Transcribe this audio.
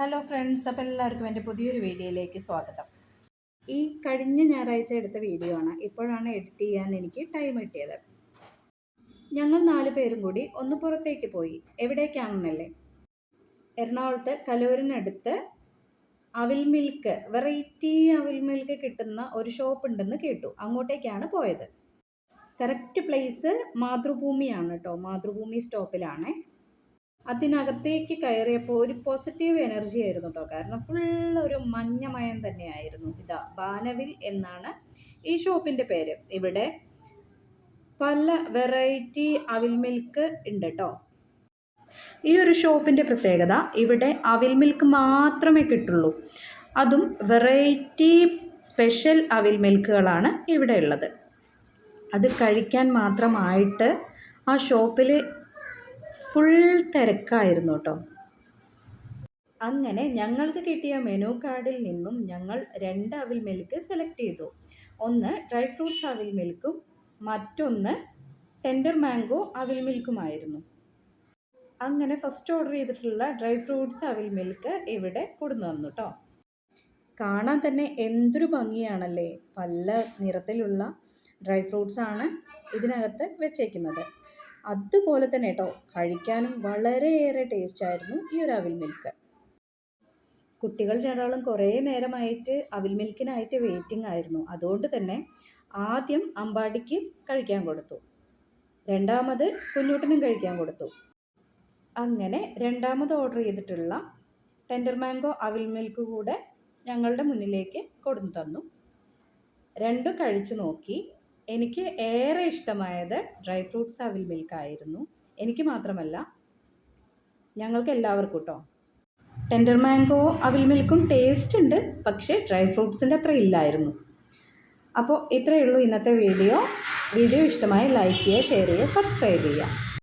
Hello friends അപ്പോൾ എല്ലാവർക്കും എന്റെ പുതിയൊരു വീഡിയോയിലേക്ക് സ്വാഗതം. ഈ കഴിഞ്ഞ ഞായറാഴ്ച എടുത്ത വീഡിയോ ആണ്. ഇപ്പോഴാണ് എഡിറ്റ് ചെയ്യാൻ എനിക്ക് ടൈം കിട്ടിയത്. ഞങ്ങൾ നാല് പേരും കൂടി ഒന്ന് പുറത്തേക്ക് പോയി. എവിടേക്കാണെന്നല്ലേ? എറണാകുളത്ത് കലൂരിനടുത്ത് അവിൽ മിൽക്ക് വെറൈറ്റി അവിൽ മിൽക്ക് കിട്ടുന്ന ഒരു ഷോപ്പ് ഉണ്ടെന്ന് കേട്ടു. അങ്ങോട്ടേക്കാണ് പോയത്. കറക്റ്റ് പ്ലേസ് മാതൃഭൂമിയാണ് കേട്ടോ മാതൃഭൂമി സ്റ്റോപ്പിലാണേ അതിനകത്തേക്ക് കയറിയപ്പോൾ ഒരു പോസിറ്റീവ് എനർജി ആയിരുന്നു കേട്ടോ. കാരണം ഫുൾ ഒരു മഞ്ഞമയം തന്നെയായിരുന്നു. ഇതാ ബാനവിൽ എന്നാണ് ഈ ഷോപ്പിന്റെ പേര്. ഇവിടെ പല വെറൈറ്റി അവിൽ മിൽക്ക് ഉണ്ട് കേട്ടോ. ഈ ഒരു ഷോപ്പിന്റെ പ്രത്യേകത ഇവിടെ അവിൽ മിൽക്ക് മാത്രമേ കിട്ടുള്ളൂ. അതും വെറൈറ്റി സ്പെഷ്യൽ അവിൽ മിൽക്കുകളാണ് ഇവിടെ ഉള്ളത്. അത് കഴിക്കാൻ മാത്രമായിട്ട് ആ ഷോപ്പിൽ ഫുൾ തിരക്കായിരുന്നു കേട്ടോ. അങ്ങനെ ഞങ്ങൾക്ക് കിട്ടിയ മെനു കാർഡിൽ നിന്നും ഞങ്ങൾ രണ്ട് അവിൽ മിൽക്ക് സെലക്ട് ചെയ്തു. ഒന്ന് ഡ്രൈ ഫ്രൂട്ട്സ് അവിൽ മിൽക്കും മറ്റൊന്ന് ടെൻഡർ മാംഗോ അവിൽ മിൽക്കുമായിരുന്നു അങ്ങനെ ഫസ്റ്റ് ഓർഡർ ചെയ്തിട്ടുള്ള ഡ്രൈ ഫ്രൂട്ട്സ് അവിൽ മിൽക്ക് ഇവിടെ കൊടുന്നു തന്നു കേട്ടോ. കാണാൻ തന്നെ എന്തൊരു ഭംഗിയാണല്ലേ? പല നിറത്തിലുള്ള ഡ്രൈ ഫ്രൂട്ട്സ് ആണ് ഇതിനകത്ത് വെച്ചേക്കുന്നത്. അതുപോലെ തന്നെ കേട്ടോ കഴിക്കാനും വളരെയേറെ ടേസ്റ്റ് ആയിരുന്നു ഈ ഒരു അവിൽ മിൽക്ക് കുട്ടികൾ രണ്ടാളും കുറേ നേരമായിട്ട് അവിൽ മിൽക്കിനായിട്ട് വെയിറ്റിംഗ് ആയിരുന്നു. അതുകൊണ്ട് തന്നെ ആദ്യം അമ്പാടിക്ക് കഴിക്കാൻ കൊടുത്തു. രണ്ടാമത് കുഞ്ഞൂട്ടനും കഴിക്കാൻ കൊടുത്തു. അങ്ങനെ രണ്ടാമത് ഓർഡർ ചെയ്തിട്ടുള്ള ടെൻഡർ മാംഗോ അവിൽ മിൽക്ക് കൂടെ ഞങ്ങളുടെ മുന്നിലേക്ക് കൊടുത്തു തന്നു. രണ്ടും കഴിച്ചു നോക്കി. എനിക്ക് ഏറെ ഇഷ്ടമായത് ഡ്രൈ ഫ്രൂട്ട്സ് അവിൽ മിൽക്ക് ആയിരുന്നു. എനിക്ക് മാത്രമല്ല ഞങ്ങൾക്ക് എല്ലാവർക്കും കേട്ടോ ടെൻഡർ മാംഗോ അവിൽ മിൽക്കും ടേസ്റ്റ് ഉണ്ട് പക്ഷേ ഡ്രൈ ഫ്രൂട്ട്സിന്റെ അത്ര ഇല്ലായിരുന്നു. അപ്പോൾ ഇത്രയേ ഉള്ളൂ ഇന്നത്തെ വീഡിയോ. വീഡിയോ ഇഷ്ടമായി ലൈക്ക് ചെയ്യുക ഷെയർ ചെയ്യുക സബ്സ്ക്രൈബ് ചെയ്യുക.